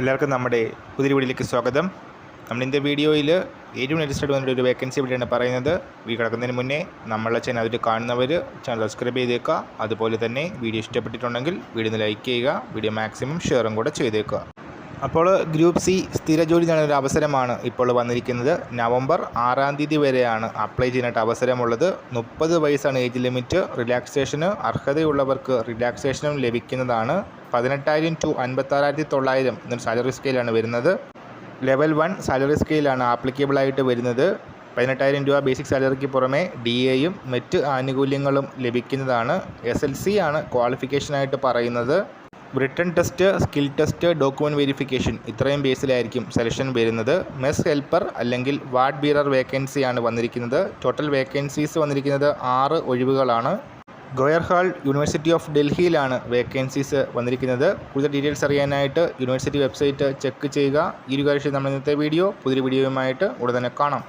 എല്ലാവർക്കും നമ്മുടെ പുതിയ വീഡിയോയിലേക്ക് സ്വാഗതം. നമ്മൾ ഇന്നത്തെ വീഡിയോയിൽ ഏറ്റവും ലേറ്റസ്റ്റ് വന്നിട്ട് ഒരു വേക്കൻസി ഇവിടെയാണ് പറയുന്നത്. വീഡിയോ കിടക്കുന്നതിന് മുന്നേ നമ്മളെ ചാനൽ അതിൽ കാണുന്നവർ ചാനൽ സബ്സ്ക്രൈബ് ചെയ്തേക്കുക. അതുപോലെ തന്നെ വീഡിയോ ഇഷ്ടപ്പെട്ടിട്ടുണ്ടെങ്കിൽ വീഡിയോ ലൈക്ക് ചെയ്യുക. വീഡിയോ മാക്സിമം ഷെയറും കൂടെ ചെയ്തേക്കുക. അപ്പോൾ ഗ്രൂപ്പ് സി സ്ഥിര ജോലി നേടുന്ന ഒരു അവസരമാണ് ഇപ്പോൾ വന്നിരിക്കുന്നത്. നവംബർ ആറാം തീയതി വരെയാണ് അപ്ലൈ ചെയ്യാനായിട്ട് അവസരമുള്ളത്. മുപ്പത് വയസ്സാണ് ഏജ് ലിമിറ്റ്. റിലാക്സേഷന് അർഹതയുള്ളവർക്ക് റിലാക്സേഷനും ലഭിക്കുന്നതാണ്. പതിനെട്ടായിരം ടു അൻപത്താറായിരത്തി തൊള്ളായിരം എന്നൊരു സാലറി സ്കെയിലാണ് വരുന്നത്. ലെവൽ വൺ സാലറി സ്കെയിലാണ് ആപ്ലിക്കബിൾ ആയിട്ട് വരുന്നത്. പതിനെട്ടായിരം രൂപ ബേസിക് സാലറിക്ക് പുറമെ ഡി എയും മറ്റ് ആനുകൂല്യങ്ങളും ലഭിക്കുന്നതാണ്. എസ് എൽ സി ആണ് ക്വാളിഫിക്കേഷനായിട്ട് പറയുന്നത്. Written test skill test document verification ഇത്രയും ബേസിലായിരിക്കും സെലക്ഷൻ വരുന്നത്. മെസ് ഹെൽപ്പർ അല്ലെങ്കിൽ വാർഡ് ബീറർ വേക്കൻസിയാണ് വന്നിരിക്കുന്നത്. ടോട്ടൽ വേക്കൻസീസ് വന്നിരിക്കുന്നത് ആറ് ഒഴിവുകളാണ്. ഗോയർഹാൾ യൂണിവേഴ്സിറ്റി ഓഫ് ഡൽഹിയിലാണ് വേക്കൻസീസ് വന്നിരിക്കുന്നത്. കൂടുതൽ ഡീറ്റെയിൽസ് അറിയാനായിട്ട് യൂണിവേഴ്സിറ്റി വെബ്സൈറ്റ് ചെക്ക് ചെയ്യുക. ഈ ഒരു കാര്യം നമ്മൾ ഇന്നത്തെ വീഡിയോ പുതിയ വീഡിയോയുമായിട്ട് ഉടൻ തന്നെ കാണാം.